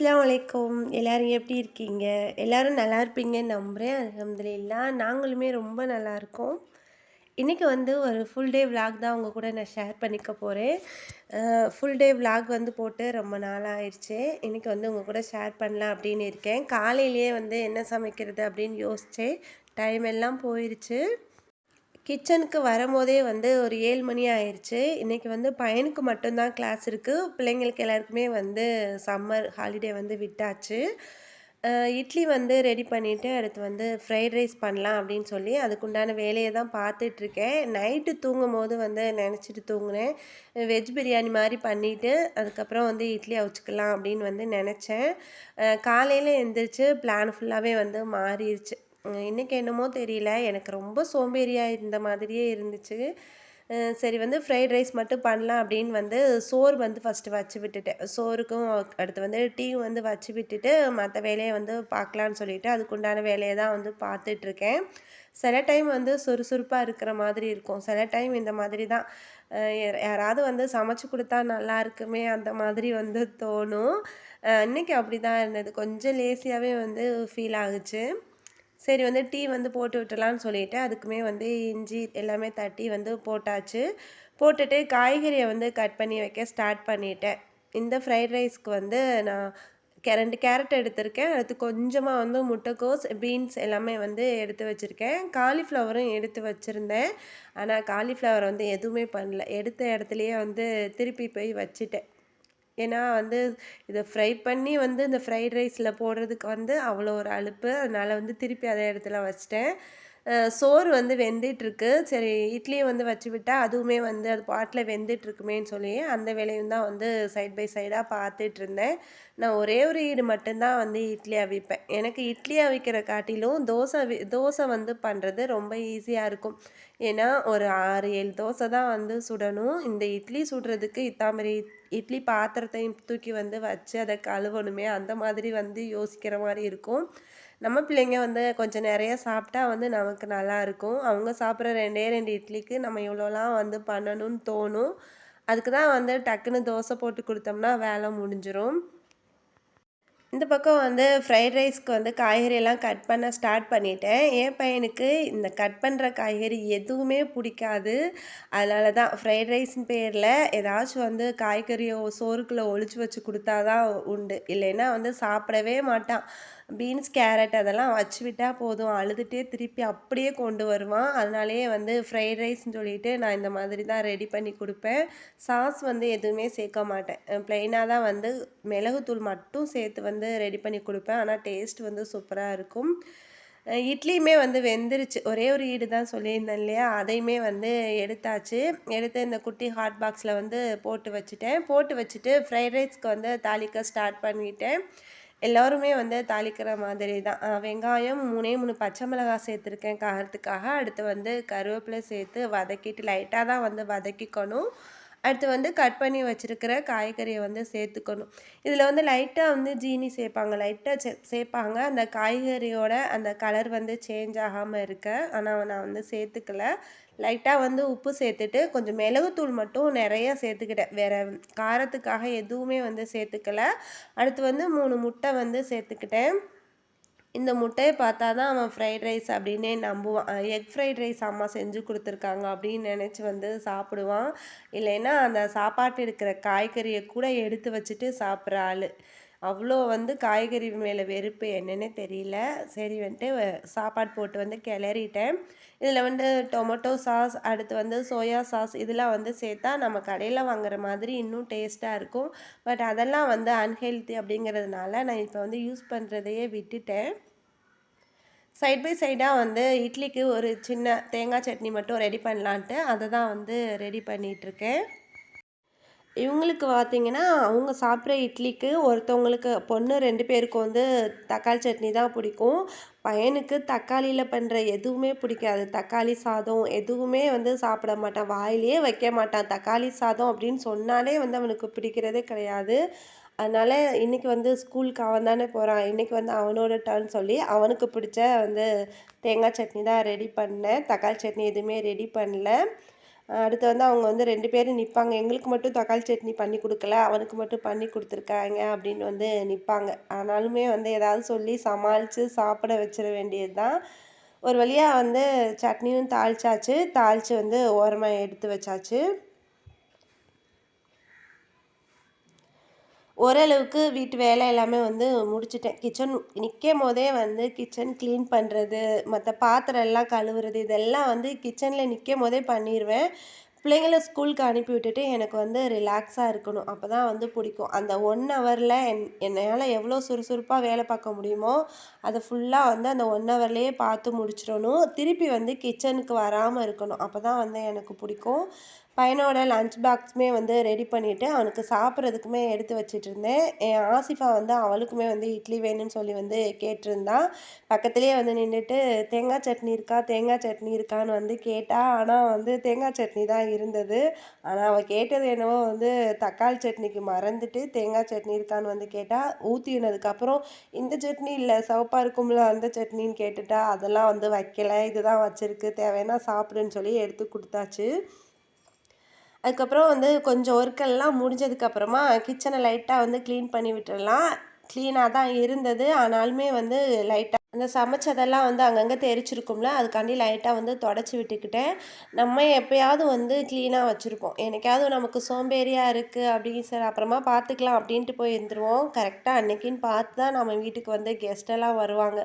அஸ்லாம் வலைக்கம் எல்லோரும் எப்படி இருக்கீங்க? எல்லோரும் நல்லா இருப்பீங்கன்னு நம்புகிறேன் அல்ஹம்துலில்லாஹ் நாங்களுமே ரொம்ப நல்லா இருக்கோம். இன்றைக்கி வந்து ஒரு ஃபுல் டே விலாக் தான் உங்கள் கூட நான் ஷேர் பண்ணிக்க போகிறேன் ஃபுல் டே விலாக் வந்து போட்டு ரொம்ப நாள் ஆயிடுச்சு இன்றைக்கி வந்து உங்கள் கூட ஷேர் பண்ணலாம் அப்படின்னு இருக்கேன். காலையிலேயே வந்து என்ன சமைக்கிறது அப்படின்னு யோசித்தேன் டைம் எல்லாம் போயிடுச்சு கிச்சனுக்கு வரும்போதே வந்து ஒரு ஏழு மணி ஆயிடுச்சு இன்றைக்கி வந்து பையனுக்கு மட்டும்தான் கிளாஸ் இருக்குது பிள்ளைங்களுக்கு எல்லாருக்குமே வந்து சம்மர் ஹாலிடே வந்து விட்டாச்சு. இட்லி வந்து ரெடி பண்ணிவிட்டு அடுத்து வந்து ஃப்ரைட் ரைஸ் பண்ணலாம் அப்படின்னு சொல்லி அதுக்குண்டான வேலையை தான் பார்த்துட்ருக்கேன். நைட்டு தூங்கும் போது வந்து நினச்சிட்டு தூங்கினேன். வெஜ் பிரியாணி மாதிரி பண்ணிவிட்டு அதுக்கப்புறம் வந்து இட்லி அவிச்சிக்கலாம் அப்படின்னு வந்து நினச்சேன். காலையில் எழுந்திரிச்சு பிளான் ஃபுல்லாகவே வந்து மாறிடுச்சு. இன்றைக்கி இன்னைக்கு என்னமோ தெரியல. எனக்கு ரொம்ப சோம்பேறியாக இருந்த மாதிரியே இருந்துச்சு. சரி வந்து ஃப்ரைட் ரைஸ் மட்டும் பண்ணலாம் அப்படின்னு வந்து சோறு வந்து ஃபஸ்ட்டு வச்சு விட்டுட்டேன். சோறுக்கும் அடுத்து வந்து டீ வந்து வச்சு விட்டுட்டு மற்ற வேலையை வந்து பார்க்கலான்னு சொல்லிட்டு அதுக்குண்டான வேலையை தான் வந்து பார்த்துட்ருக்கேன். சில டைம் வந்து சுறுசுறுப்பாக இருக்கிற மாதிரி இருக்கும். சில டைம் இந்த மாதிரி தான். யாராவது வந்து சமைச்சு கொடுத்தா நல்லா இருக்குமே அந்த மாதிரி வந்து தோணும். இன்றைக்கி அப்படி தான் இருந்தது. கொஞ்சம் லேசியாகவே வந்து ஃபீல் ஆகுச்சு. சரி வந்து டீ வந்து போட்டு விட்டுலான்னு சொல்லிட்டு அதுக்குமே வந்து இஞ்சி எல்லாமே தட்டி வந்து போட்டாச்சு. போட்டுட்டு காய்கறியை வந்து கட் பண்ணி வைக்க ஸ்டார்ட் பண்ணிட்டேன். இந்த ஃப்ரைட் ரைஸ்க்கு வந்து நான் கே ரெண்டு கேரட் எடுத்திருக்கேன். அடுத்து கொஞ்சமாக வந்து முட்டைக்கோஸ் பீன்ஸ் எல்லாமே வந்து எடுத்து வச்சுருக்கேன். காலிஃப்ளவரும் எடுத்து வச்சுருந்தேன். ஆனால் காலிஃப்ளவர் வந்து எதுவுமே பண்ணல. எடுத்த இடத்துலையே வந்து திருப்பி போய் வச்சுட்டேன். ஏன்னா வந்து இதை ஃப்ரை பண்ணி வந்து இந்த ஃப்ரைட் ரைஸில் போடுறதுக்கு வந்து அவ்வளோ ஒரு அலுப்பு. அதனால் வந்து திருப்பி அதே இடத்துல வச்சிட்டேன். சோறு வந்து வெந்துட்டுருக்கு. சரி இட்லியை வந்து வச்சு விட்டால் அதுவுமே வந்து அது பாட்டில் வெந்துட்டுருக்குமேன்னு சொல்லி அந்த வேலையும் தான் வந்து சைட் பை சைடாக பார்த்துட்டு இருந்தேன் நான் ஒரே ஒரு ஈடு மட்டும்தான் வந்து இட்லி அவிப்பேன். எனக்கு இட்லி அவிக்கிற காட்டிலும் தோசை தோசை வந்து பண்ணுறது ரொம்ப ஈஸியாக இருக்கும். ஏன்னா ஒரு ஆறு ஏழு தோசை தான் வந்து சுடணும். இந்த இட்லி சுடுறதுக்கு இத்தாமரி இட்லி பாத்திரத்தையும் தூக்கி வந்து வச்சு அதை கழுவணுமே அந்த மாதிரி வந்து யோசிக்கிற மாதிரி இருக்கும். நம்ம பிள்ளைங்க வந்து கொஞ்சம் நிறைய சாப்பிட்டா வந்து நமக்கு நல்லா இருக்கும். அவங்க சாப்பிட்ற ரெண்டே ரெண்டு இட்லிக்கு நம்ம இவ்வளோலாம் வந்து பண்ணணும்னு தோணும். அதுக்கு தான் வந்து டக்குன்னு தோசை போட்டு கொடுத்தோம்னா வேலை முடிஞ்சிடும் இந்த பக்கம் வந்து ஃப்ரைட் ரைஸ்க்கு வந்து காய்கறியெல்லாம் கட் பண்ண ஸ்டார்ட் பண்ணிட்டேன். என் பையனுக்கு இந்த கட் பண்ணுற காய்கறி எதுவுமே பிடிக்காது. அதனால தான் ஃப்ரைட் ரைஸ்னு பேரில் ஏதாச்சும் வந்து காய்கறியோ சோறுக்குள்ளே ஒழிச்சு வச்சு கொடுத்தா தான் உண்டு. இல்லைன்னா வந்து சாப்பிடவே மாட்டான். பீன்ஸ் கேரட் அதெல்லாம் வச்சு விட்டால் போதும். அழுதுகிட்டே திருப்பி அப்படியே கொண்டு வருவான். அதனாலேயே வந்து ஃப்ரைட் ரைஸ்ன்னு சொல்லிட்டு நான் இந்த மாதிரி தான் ரெடி பண்ணி கொடுப்பேன். சாஸ் வந்து எதுவுமே சேர்க்க மாட்டேன். ப்ளெயினாக தான் வந்து மிளகுத்தூள் மட்டும் சேர்த்து வந்து ரெடி பண்ணி கொடுப்பேன். ஆனால் டேஸ்ட் வந்து சூப்பராக இருக்கும். இட்லியுமே வந்து வெந்துருச்சு. ஒரே ஒரு ஈடு தான் சொல்லியிருந்தேன் இல்லையா? அதையுமே வந்து எடுத்தாச்சு. எடுத்து இந்த குட்டி ஹாட் பாக்ஸில் வந்து போட்டு வச்சுட்டேன். போட்டு வச்சுட்டு ஃப்ரைட் ரைஸ்க்கு வந்து தாளிக்க ஸ்டார்ட் பண்ணிட்டேன். எல்லோருமே வந்து தாளிக்கிற மாதிரி தான் வெங்காயம் மூணே மூணு பச்சை மிளகாய் சேர்த்துருக்கேன். காரத்துக்காக அடுத்து வந்து கருவேப்பிலை சேர்த்து வதக்கிட்டு லைட்டாக தான் வந்து வதக்கிக்கணும். அடுத்து வந்து கட் பண்ணி வச்சுருக்கிற காய்கறியை வந்து சேர்த்துக்கணும். இதில் வந்து லைட்டாக வந்து ஜீனி சேர்ப்பாங்க. லைட்டாக சே சேர்ப்பாங்க. அந்த காய்கறியோட அந்த கலர் வந்து சேஞ்ச் ஆகாமல் இருக்க. ஆனால் நான் வந்து சேர்த்துக்கல. லைட்டாக வந்து உப்பு சேர்த்துட்டு கொஞ்சம் மிளகுத்தூள் மட்டும் நிறைய சேர்த்துக்கிட்டேன். வேறு காரத்துக்காக எதுவுமே வந்து சேர்த்துக்கல. அடுத்து வந்து மூணு முட்டை வந்து சேர்த்துக்கிட்டேன். இந்த முட்டையை பார்த்தா தான் அவன் ஃப்ரைட் ரைஸ் அப்படின்னே நம்புவான். எக் ஃப்ரைட் ரைஸ் அம்மா செஞ்சு கொடுத்துருக்காங்க அப்படின்னு நினச்சி வந்து சாப்பிடுவான். இல்லைன்னா அந்த சாப்பாட்டு இருக்கிற காய்கறியை கூட எடுத்து வச்சுட்டு சாப்பிட்ற ஆள். அவ்வளோ வந்து காய்கறி மேலே வெறுப்பு என்னன்னே தெரியல. சரி வந்துட்டு சாப்பாடு போட்டு வந்து கிளறிட்டேன். இதில் வந்து டொமேட்டோ சாஸ் அடுத்து வந்து சோயா சாஸ் இதெல்லாம் வந்து சேர்த்தா நம்ம கடையில் வாங்குற மாதிரி இன்னும் டேஸ்ட்டாக இருக்கும். பட் அதெல்லாம் வந்து அன்ஹெல்த்தி அப்படிங்கிறதுனால நான் இப்போ வந்து யூஸ் பண்ணுறதையே விட்டுட்டேன். சைட் பை சைடாக வந்து இட்லிக்கு ஒரு சின்ன தேங்காய் சட்னி மட்டும் ரெடி பண்ணலான்ட்டு அதை தான் வந்து ரெடி பண்ணிகிட்ருக்கேன் இவங்களுக்கு பார்த்தீங்கன்னா அவங்க சாப்பிட்ற இட்லிக்கு ஒருத்தவங்களுக்கு பொண்ணு ரெண்டு பேருக்கும் வந்து தக்காளி சட்னி தான் பிடிக்கும். பையனுக்கு தக்காளியில் பண்ணுற எதுவுமே பிடிக்காது. தக்காளி சாதம் எதுவுமே வந்து சாப்பிட மாட்டான். வாயிலே வைக்க மாட்டான். தக்காளி சாதம் அப்படின்னு சொன்னாலே வந்து அவனுக்கு பிடிக்கிறதே கிடையாது. அதனால் இன்றைக்கி வந்து ஸ்கூலுக்கு அவன் தானே போகிறான் இன்றைக்கி வந்து அவனோட டர்ன் சொல்லி அவனுக்கு பிடிச்ச வந்து தேங்காய் சட்னி தான் ரெடி பண்ணேன். தக்காளி சட்னி எதுவுமே ரெடி பண்ணல. அடுத்து வந்து அவங்க வந்து ரெண்டு பேரும் நிற்பாங்க எங்களுக்கு மட்டும் தக்காளி சட்னி பண்ணி கொடுக்கல அவனுக்கு மட்டும் பண்ணி கொடுத்துருக்காங்க அப்படின்னு வந்து நிற்பாங்க ஆனாலுமே வந்து ஏதாவது சொல்லி சமாளித்து சாப்பிட வச்சிட வேண்டியது தான் ஒரு வழியாக வந்து சட்னியும் தாளிச்சாச்சு. தாளித்து வந்து ஓரமாக எடுத்து வச்சாச்சு. ஓரளவுக்கு வீட்டு வேலை எல்லாமே வந்து முடிச்சிட்டேன். கிச்சன் நிற்கும் போதே வந்து கிச்சன் க்ளீன் பண்ணுறது மற்ற பாத்திரம் எல்லாம் கழுவுறது இதெல்லாம் வந்து கிச்சனில் நிற்கும் போதே பண்ணிடுவேன் பிள்ளைங்கள ஸ்கூலுக்கு அனுப்பி விட்டுட்டு எனக்கு வந்து ரிலாக்ஸாக இருக்கணும். அப்போ தான் வந்து பிடிக்கும். அந்த ஒன் ஹவரில் என் என்னையால் எவ்வளோ சுறுசுறுப்பாக வேலை பார்க்க முடியுமோ அதை ஃபுல்லாக வந்து அந்த ஒன் ஹவர்லேயே பார்த்து முடிச்சிடணும். திருப்பி வந்து கிச்சனுக்கு வராமல் இருக்கணும். அப்போ தான் வந்து எனக்கு பிடிக்கும். பையனோட லஞ்ச் பாக்ஸுமே வந்து ரெடி பண்ணிவிட்டு அவனுக்கு சாப்பிட்றதுக்குமே எடுத்து வச்சுட்டு இருந்தேன் என் ஆசிஃபா வந்து அவளுக்குமே வந்து இட்லி வேணும்னு சொல்லி வந்து கேட்டிருந்தான் பக்கத்துலேயே வந்து நின்றுட்டு தேங்காய் சட்னி இருக்கா? தேங்காய் சட்னி இருக்கான்னு வந்து கேட்டா. ஆனால் வந்து தேங்காய் சட்னி தான் இருந்தது. ஆனால் அவள் கேட்டது என்னவோ வந்து தக்காளி சட்னிக்கு மறந்துட்டு தேங்காய் சட்னி இருக்கான்னு வந்து கேட்டால் ஊற்றினதுக்கப்புறம் இந்த சட்னி இல்லை சவப்பாக இருக்கும்ல அந்த சட்னின்னு கேட்டுட்டா. அதெல்லாம் வந்து வைக்கல. இதுதான் வச்சுருக்கு. தேவைன்னா சாப்பிடுன்னு சொல்லி எடுத்து கொடுத்தாச்சு. அதுக்கப்புறம் வந்து கொஞ்சம் ஒர்க்கெல்லாம் முடிஞ்சதுக்கப்புறமா கிச்சனை லைட்டாக வந்து க்ளீன் பண்ணி விட்டுடலாம். க்ளீனாக தான் இருந்தது. ஆனாலுமே வந்து லைட்டாக அந்த சமைச்சதெல்லாம் வந்து அங்கங்கே தெரிச்சிருக்கும்ல. அதுக்காண்டி லைட்டாக வந்து தொடச்சி விட்டுக்கிட்டேன். நம்ம எப்போயாவது வந்து க்ளீனாக வச்சுருப்போம். எனக்காவது நமக்கு சோம்பேறியாக இருக்குது அப்படின்னு சார் அப்புறமா பார்த்துக்கலாம் அப்படின்ட்டு போய் இருந்துருவோம். கரெக்டாக அன்னைக்குன்னு பார்த்து தான் நம்ம வீட்டுக்கு வந்து கெஸ்ட்டெல்லாம் வருவாங்க.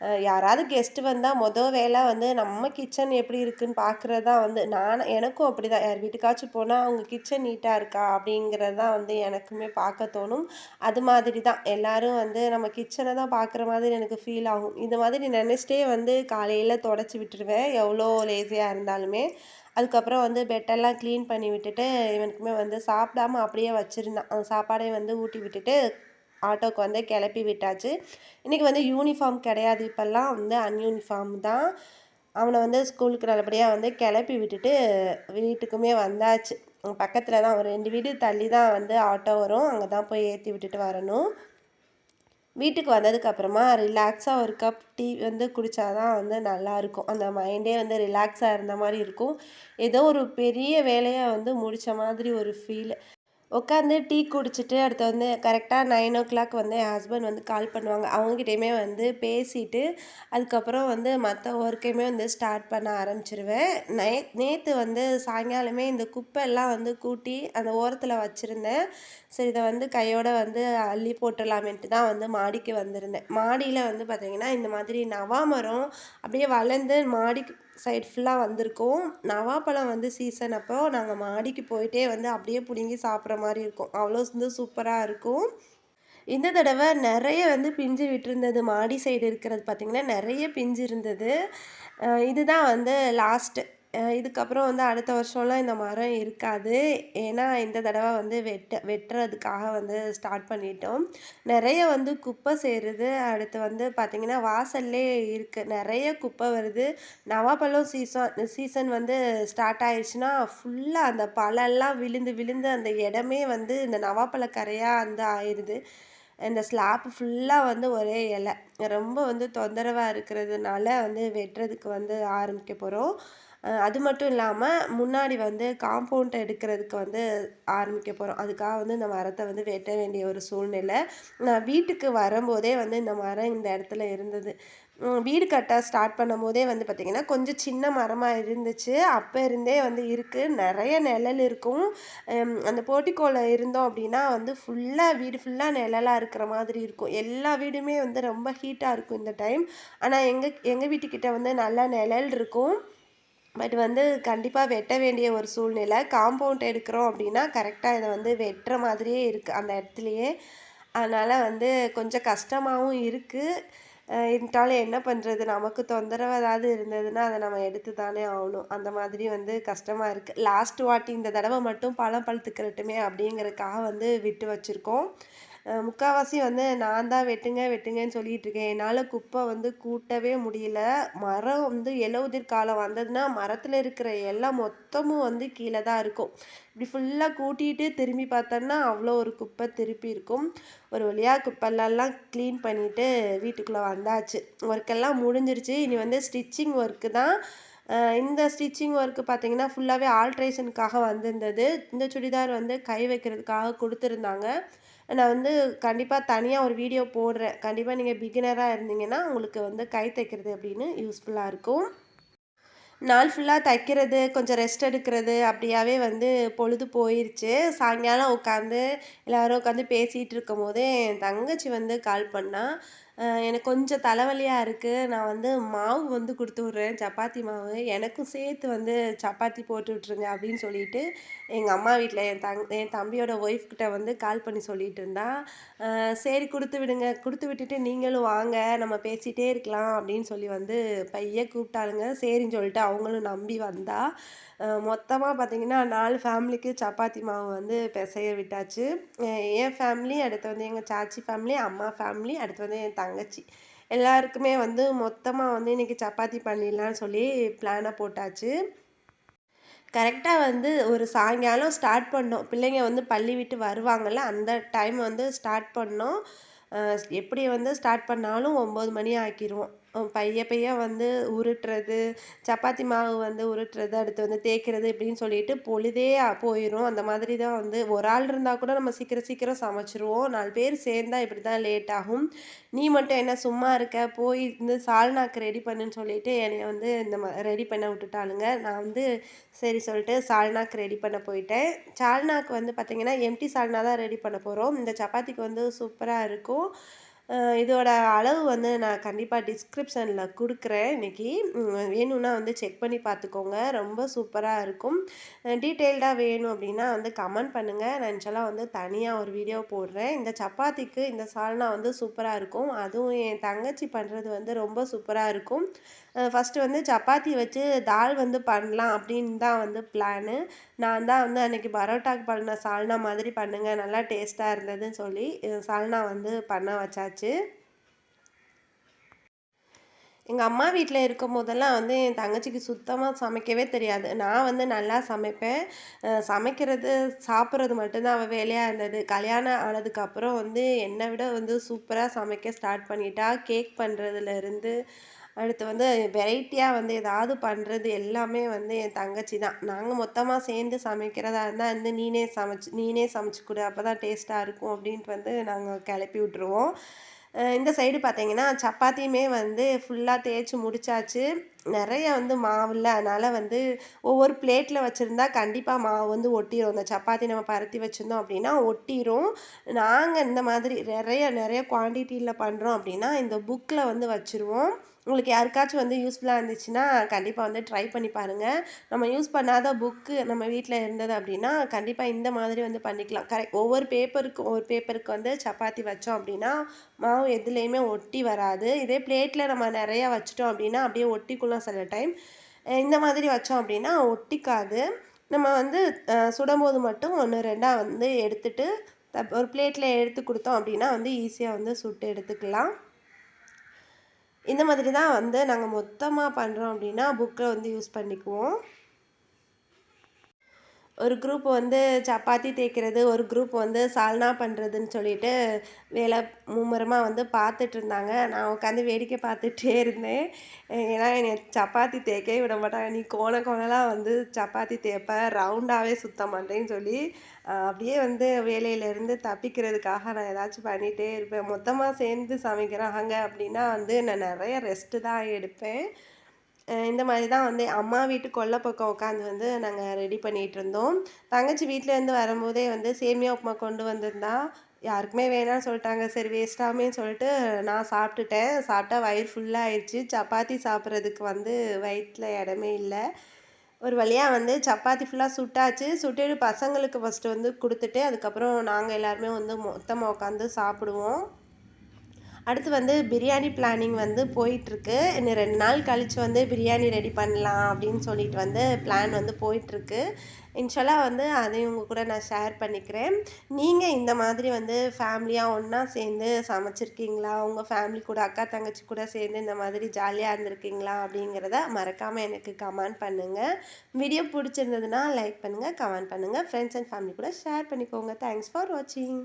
யாராவது கெஸ்ட்டு வந்தால் மொதல் வேலை வந்து நம்ம கிச்சன் எப்படி இருக்குன்னு பார்க்குறது தான் வந்து நான் எனக்கும் அப்படி தான் யார் வீட்டுக்காச்சும் போனால் அவங்க கிச்சன் நீட்டாக இருக்கா அப்படிங்கிறது தான் வந்து எனக்குமே பார்க்க தோணும். அது மாதிரி தான் எல்லோரும் வந்து நம்ம கிச்சனை தான் பார்க்குற மாதிரி எனக்கு ஃபீல் ஆகும். இந்த மாதிரி நினச்சிட்டே வந்து காலையில் தொடச்சி விட்டுருவேன். எவ்வளோ லேசியாக இருந்தாலுமே. அதுக்கப்புறம் வந்து பெட்டெல்லாம் க்ளீன் பண்ணி விட்டுட்டு இவனுக்குமே வந்து சாப்பிடாம அப்படியே வச்சுருந்தான். அந்த வந்து ஊட்டி விட்டுட்டு ஆட்டோக்கு வந்து கிளப்பி விட்டாச்சு. இன்றைக்கி வந்து யூனிஃபார்ம் கிடையாது. இப்போல்லாம் வந்து அன்யூனிஃபார்ம் தான். அவனை வந்து ஸ்கூலுக்கு நல்லபடியாக வந்து கிளப்பி விட்டுட்டு வீட்டுக்குமே வந்தாச்சு. பக்கத்தில் தான் ஒரு ரெண்டு வீடு தள்ளி தான் வந்து ஆட்டோ வரும். அங்கே தான் போய் ஏற்றி விட்டுட்டு வரணும். வீட்டுக்கு வந்ததுக்கப்புறமா ரிலாக்ஸாக ஒரு கப் டீ வந்து குடித்தா தான் வந்து நல்லாயிருக்கும் அந்த மைண்டே வந்து ரிலாக்ஸாக இருந்த மாதிரி இருக்கும். ஏதோ ஒரு பெரிய வேலையை வந்து முடித்த மாதிரி ஒரு ஃபீல் உட்காந்து டீ குடிச்சிட்டு அடுத்து வந்து கரெக்டாக நைன் ஓ கிளாக் வந்து என் ஹஸ்பண்ட் வந்து கால் பண்ணுவாங்க. அவங்ககிட்டயுமே வந்து பேசிட்டு அதுக்கப்புறம் வந்து மற்ற ஒர்க்கையுமே வந்து ஸ்டார்ட் பண்ண ஆரம்பிச்சிருவேன். நே நேற்று வந்து சாயங்காலமே இந்த குப்பையெல்லாம் வந்து கூட்டி அந்த ஓரத்தில் வச்சுருந்தேன். சரி இதை வந்து கையோடு வந்து அள்ளி போட்டுடலாமேன்ட்டு தான் வந்து மாடிக்கு வந்திருந்தேன். மாடியில் வந்து பார்த்திங்கன்னா இந்த மாதிரி நவாமரம் அப்படியே வளர்ந்து மாடிக்கு சைடு ஃபுல்லாக வந்திருக்கும். நவாப்பழம் வந்து சீசன் அப்போ நாங்கள் மாடிக்கு போயிட்டே வந்து அப்படியே பிடுங்கி சாப்பிட்ற மாதிரி இருக்கும். அவ்வளோ வந்து சூப்பராக இருக்கும். இந்த தடவை நிறைய வந்து பிஞ்சு விட்டுருந்தது. மாடி சைடு இருக்கிறது பார்த்திங்கன்னா நிறைய பிஞ்சு இருந்தது. இதுதான் வந்து லாஸ்ட்டு இதுக்கப்புறம் வந்து அடுத்த வருஷம்லாம் இந்த மரம் இருக்காது. ஏன்னா இந்த தடவை வந்து வெட்ட வெட்டுறதுக்காக வந்து ஸ்டார்ட் பண்ணிட்டோம். நிறைய வந்து குப்பை சேருது. அடுத்து வந்து பார்த்திங்கன்னா வாசல்லே இருக்குது நிறைய குப்பை வருது. நவாப்பழம் சீசன் சீசன் வந்து ஸ்டார்ட் ஆயிடுச்சுன்னா ஃபுல்லாக அந்த பழம்லாம் விழுந்து விழுந்து அந்த இடமே வந்து இந்த நவாப்பழக்கரையாக வந்து ஆயிடுது இந்த ஸ்லாப் ஃபுல்லாக வந்து ஒரே இலை. ரொம்ப வந்து தொந்தரவாக இருக்கிறதுனால வந்து வெட்டுறதுக்கு வந்து ஆரம்பிக்க போகிறோம் அது மட்டும் இல்லாமல் முன்னாடி வந்து காம்பவுண்ட் எடுக்கிறதுக்கு வந்து ஆரம்பிக்க போகிறோம் அதுக்காக வந்து இந்த மரத்தை வந்து வெட்ட வேண்டிய ஒரு சூழ்நிலை. நான் வீட்டுக்கு வரும்போதே வந்து இந்த மரம் இந்த இடத்துல இருந்தது. வீடு கட்ட ஸ்டார்ட் பண்ணும் போதே வந்து பார்த்திங்கன்னா கொஞ்சம் சின்ன மரமாக இருந்துச்சு. அப்போ இருந்தே வந்து இருக்குது நிறைய நிழல் இருக்கும். அந்த போட்டிக்கோளை இருந்தோம் அப்படின்னா வந்து ஃபுல்லாக வீடு ஃபுல்லாக நிழலாக இருக்கிற மாதிரி இருக்கும். எல்லா வீடுமே வந்து ரொம்ப ஹீட்டாக இருக்கும் இந்த டைம் ஆனால் எங்கள் எங்கள் வீட்டுக்கிட்ட வந்து நல்லா நிழல் இருக்கும். பட் வந்து கண்டிப்பாக வெட்ட வேண்டிய ஒரு சூழ்நிலை. காம்பவுண்ட் எடுக்கிறோம் அப்படின்னா கரெக்டாக இதை வந்து வெட்டுற மாதிரியே இருக்குது அந்த இடத்துலையே. அதனால் வந்து கொஞ்சம் கஷ்டமாகவும் இருக்குது இருந்தாலும் என்ன பண்ணுறது நமக்கு தொந்தரவு ஏதாவது இருந்ததுன்னா அதை நம்ம எடுத்து தானே ஆகணும். அந்த மாதிரி வந்து கஷ்டமாக இருக்குது லாஸ்ட் வாட்டி இந்த தடவை மட்டும் பழம் பழுத்துக்கிறட்டுமே அப்படிங்கிறதுக்காக வந்து விட்டு வச்சுருக்கோம். முக்கால்வாசி வந்து நான் தான் வெட்டுங்க வெட்டுங்கன்னு சொல்லிகிட்டு இருக்கேன். என்னால் குப்பை வந்து கூட்டவே முடியல. மரம் வந்து இலவுதிர் காலம் வந்ததுன்னா மரத்தில் இருக்கிற எல்லாம் மொத்தமும் வந்து கீழே தான் இருக்கும். இப்படி ஃபுல்லாக கூட்டிகிட்டு திரும்பி பார்த்தோன்னா அவ்வளோ ஒரு குப்பை திருப்பி இருக்கும். ஒரு வழியாக குப்பைலாம் க்ளீன் பண்ணிவிட்டு வீட்டுக்குள்ளே வந்தாச்சு. ஒர்க்கெல்லாம் முடிஞ்சிருச்சு. இனி வந்து ஸ்டிச்சிங் ஒர்க்கு தான். இந்த ஸ்டிச்சிங் ஒர்க்கு பார்த்தீங்கன்னா ஃபுல்லாகவே ஆல்ட்ரேஷனுக்காக வந்திருந்தது. இந்த சுடிதார் வந்து கை வைக்கிறதுக்காக கொடுத்துருந்தாங்க. நான் வந்து கண்டிப்பாக தனியாக ஒரு வீடியோ போடுறேன். கண்டிப்பாக நீங்கள் பிகினராக இருந்தீங்கன்னா உங்களுக்கு வந்து கை தைக்கிறது அப்படின்னு யூஸ்ஃபுல்லாக இருக்கும். நாள் ஃபுல்லாக தைக்கிறது கொஞ்சம் ரெஸ்ட் எடுக்கிறது அப்படியாவே வந்து பொழுது போயிடுச்சு சாயங்காலம் உட்காந்து எல்லோரும் உட்காந்து பேசிகிட்டு இருக்கும் போது என் தங்கச்சி வந்து கால் பண்ணால் எனக்கு கொஞ்சம் தலைவலியாக இருக்குது நான் வந்து மாவு வந்து கொடுத்து விட்றேன். சப்பாத்தி மாவு. எனக்கும் சேர்த்து வந்து சப்பாத்தி போட்டு விட்ருங்க அப்படின்னு சொல்லிட்டு எங்கள் அம்மா வீட்டில் என் தங் என் தம்பியோட ஒய்ஃப்கிட்ட வந்து கால் பண்ணி சொல்லிட்டு இருந்தான் சரி கொடுத்து விடுங்க. கொடுத்து விட்டுட்டு நீங்களும் வாங்க. நம்ம பேசிகிட்டே இருக்கலாம் அப்படின்னு சொல்லி வந்து பைய கூப்பிட்டாளுங்க. சரின்னு சொல்லிட்டு அவங்களும் நம்பி வந்தா. மொத்தமாக பார்த்திங்கன்னா நாலு ஃபேமிலிக்கு சப்பாத்தி மாவு வந்து பிசைய விட்டாச்சு. என் ஃபேமிலி அடுத்து வந்து எங்கள் சாச்சி ஃபேமிலி அம்மா ஃபேமிலி அடுத்து வந்து என் தங்க தங்கச்சி. எல்லாருக்குமே வந்து மொத்தமாக வந்து இன்றைக்கி சப்பாத்தி பண்ணிடலான்னு சொல்லி பிளானை போட்டாச்சு. கரெக்டாக வந்து ஒரு சாயங்காலம் ஸ்டார்ட் பண்ணோம். பிள்ளைங்க வந்து பள்ளி விட்டு வருவாங்கள்ல அந்த டைம் வந்து ஸ்டார்ட் பண்ணோம். எப்படி வந்து ஸ்டார்ட் பண்ணாலும் ஒம்பது மணி ஆக்கிடுவோம் பைய பைய வந்து உருட்டுறது சப்பாத்தி மாவு வந்து உருட்டுறது அடுத்து வந்து தேய்க்கிறது இப்படின்னு சொல்லிட்டு பொழுதே போயிடும் அந்த மாதிரி தான் வந்து ஒரு ஆள் இருந்தால் கூட நம்ம சீக்கிரம் சீக்கிரம் சமைச்சிருவோம். நாலு பேர் சேர்ந்தா இப்படி தான் லேட் ஆகும். நீ மட்டும் என்ன சும்மா இருக்க? போய் இந்த சால்னாக்கு ரெடி பண்ணுன்னு சொல்லிட்டு என்னை வந்து இந்த ரெடி பண்ண விட்டுட்டாளுங்க. நான் வந்து சரி சொல்லிட்டு சால்னாக்கு ரெடி பண்ண போயிட்டேன். சால்னாக்கு வந்து பார்த்திங்கன்னா எம்டி சால்னா தான் ரெடி பண்ண போகிறோம் இந்த சப்பாத்திக்கு வந்து சூப்பராக இருக்கும். இதோட அளவு வந்து நான் கண்டிப்பாக டிஸ்கிரிப்ஷனில் கொடுக்குறேன். இன்றைக்கி வேணும்னா வந்து செக் பண்ணி பார்த்துக்கோங்க ரொம்ப சூப்பராக இருக்கும். டீட்டெயில்டாக வேணும் அப்படின்னா வந்து கமெண்ட் பண்ணுங்கள் நான் இன்ஷால்லாம் வந்து தனியாக ஒரு வீடியோ போடுறேன். இந்த சப்பாத்திக்கு இந்த சால்னா வந்து சூப்பராக இருக்கும். அதுவும் என் தங்கச்சி பண்ணுறது வந்து ரொம்ப சூப்பராக இருக்கும். ஃபஸ்ட்டு வந்து சப்பாத்தி வச்சு தால் வந்து பண்ணலாம் அப்படின்னு தான் வந்து பிளானு நான் தான் வந்து அன்றைக்கி பரோட்டாக்கு பண்ண சால்னா மாதிரி பண்ணுங்கள் நல்லா டேஸ்ட்டாக இருந்ததுன்னு சொல்லி சால்னா வந்து பண்ண வச்சாச்சு. எங்கள் அம்மா வீட்டில் இருக்கும் போதெல்லாம் வந்து என் தங்கச்சிக்கு சுத்தமாக சமைக்கவே தெரியாது. நான் வந்து நல்லா சமைப்பேன். சமைக்கிறது சாப்பிட்றது மட்டும்தான் அவள் வேலையாக இருந்தது. கல்யாணம் ஆனதுக்கப்புறம் வந்து என்னை விட வந்து சூப்பராக சமைக்க ஸ்டார்ட் பண்ணிட்டா. கேக் பண்ணுறதுலேருந்து அடுத்து வந்து வெரைட்டியாக வந்து ஏதாவது பண்ணுறது எல்லாமே வந்து என் தங்கச்சி தான். நாங்கள் மொத்தமாக சேர்ந்து சமைக்கிறதா இருந்தால் வந்து நீனே சமைச்சு நீனே சமைச்சு கொடு அப்போ தான் டேஸ்ட்டாக இருக்கும் அப்படின்ட்டு வந்து நாங்கள் கிளப்பி விட்ருவோம் இந்த சைடு பார்த்தீங்கன்னா சப்பாத்தியுமே வந்து ஃபுல்லாக தேய்ச்சி முடிச்சாச்சு. நிறைய வந்து மாவு இல்லை. அதனால் வந்து ஒவ்வொரு பிளேட்டில் வச்சுருந்தா கண்டிப்பாக மாவு வந்து ஒட்டிடும் அந்த சப்பாத்தி நம்ம பருத்தி வச்சுருந்தோம் அப்படின்னா ஒட்டிடும் நாங்கள் இந்த மாதிரி நிறைய நிறைய குவான்டிட்டியில் பண்ணுறோம் அப்படின்னா இந்த புக்கில் வந்து வச்சுருவோம். உங்களுக்கு யாருக்காச்சும் வந்து யூஸ்ஃபுல்லாக இருந்துச்சுன்னா கண்டிப்பாக வந்து ட்ரை பண்ணி பாருங்கள் நம்ம யூஸ் பண்ணாத புக்கு நம்ம வீட்டில் இருந்தது அப்படின்னா கண்டிப்பாக இந்த மாதிரி வந்து பண்ணிக்கலாம். கரெக்ட் ஒவ்வொரு பேப்பருக்கும் ஒரு பேப்பருக்கு வந்து சப்பாத்தி வச்சோம் அப்படின்னா மாவு எதுலேயுமே ஒட்டி வராது. இதே பிளேட்டில் நம்ம நிறையா வச்சிட்டோம் அப்படின்னா அப்படியே ஒட்டிக்குள்ளோம் சில டைம் இந்த மாதிரி வச்சோம் அப்படின்னா ஒட்டிக்காது. நம்ம வந்து சுடும்போது மட்டும் ஒன்று ரெண்டாக வந்து எடுத்துகிட்டு ஒரு பிளேட்டில் எடுத்து கொடுத்தோம் அப்படின்னா வந்து ஈஸியாக வந்து சுட்டு எடுத்துக்கலாம். இந்த மாதிரி தான் வந்து நாங்கள் மொத்தமாக பண்ணுறோம் அப்படின்னா புக்கில் வந்து யூஸ் பண்ணிக்குவோம். ஒரு குரூப் வந்து சப்பாத்தி தேய்க்கிறது ஒரு குரூப் வந்து சால்னா பண்ணுறதுன்னு சொல்லிட்டு வேலை மும்முரமாக வந்து பார்த்துட்டு இருந்தாங்க. நான் உட்காந்து வேடிக்கை பார்த்துட்டே இருந்தேன். ஏன்னா என்னை சப்பாத்தி தேய்க்கவே விட மாட்டாங்க. நீ கோண கோணலாக வந்து சப்பாத்தி தேய்ப்ப ரவுண்டாகவே சுத்த மாட்டேன்னு சொல்லி அப்படியே வந்து வேலையிலேருந்து தப்பிக்கிறதுக்காக நான் ஏதாச்சும் பண்ணிகிட்டே இருப்பேன். மொத்தமாக சேர்ந்து சமைக்கிறாங்க அப்படின்னா வந்து நான் நிறைய ரெஸ்ட்டு தான் எடுப்பேன். இந்த மாதிரி தான் வந்து அம்மா வீட்டு கொல்லை பக்கம் உட்காந்து வந்து நாங்கள் ரெடி பண்ணிகிட்டு இருந்தோம். தங்கச்சி வீட்டிலேருந்து வரும்போதே வந்து சேமியா உப்புமா கொண்டு வந்திருந்தா. யாருக்குமே வேணாம்னு சொல்லிட்டாங்க. சரி வேஸ்ட்டாமே சொல்லிட்டு நான் சாப்பிட்டுட்டேன். சாப்பிட்டா வயிறு ஃபுல்லாக ஆயிடுச்சு சப்பாத்தி சாப்பிட்றதுக்கு வந்து வயிற்றில் இடமே இல்லை. ஒரு வழியாக வந்து சப்பாத்தி ஃபுல்லாக சுட்டாச்சு. சுட்டு பசங்களுக்கு ஃபஸ்ட்டு வந்து கொடுத்துட்டு அதுக்கப்புறம் நாங்கள் எல்லாருமே வந்து மொத்தமாக உட்காந்து சாப்பிடுவோம். அடுத்து வந்து பிரியாணி பிளானிங் வந்து போயிட்டுருக்கு. இன்னும் ரெண்டு நாள் கழித்து வந்து பிரியாணி ரெடி பண்ணலாம் அப்படின்னு சொல்லிட்டு வந்து பிளான் வந்து போயிட்டுருக்கு. இன்ஷாலாக வந்து அதையும் உங்கள் கூட நான் ஷேர் பண்ணிக்கிறேன். நீங்கள் இந்த மாதிரி வந்து ஃபேமிலியாக ஒன்றா சேர்ந்து சமைச்சிருக்கீங்களா? உங்கள் ஃபேமிலி கூட அக்கா தங்கச்சி கூட சேர்ந்து இந்த மாதிரி ஜாலியாக இருந்திருக்கீங்களா? அப்படிங்கிறத மறக்காமல் எனக்கு கமெண்ட் பண்ணுங்கள் வீடியோ பிடிச்சிருந்ததுன்னா லைக் பண்ணுங்கள் கமெண்ட் பண்ணுங்கள் ஃப்ரெண்ட்ஸ் அண்ட் ஃபேமிலி கூட ஷேர் பண்ணிக்கோங்க. தேங்க்ஸ் ஃபார் வாட்சிங்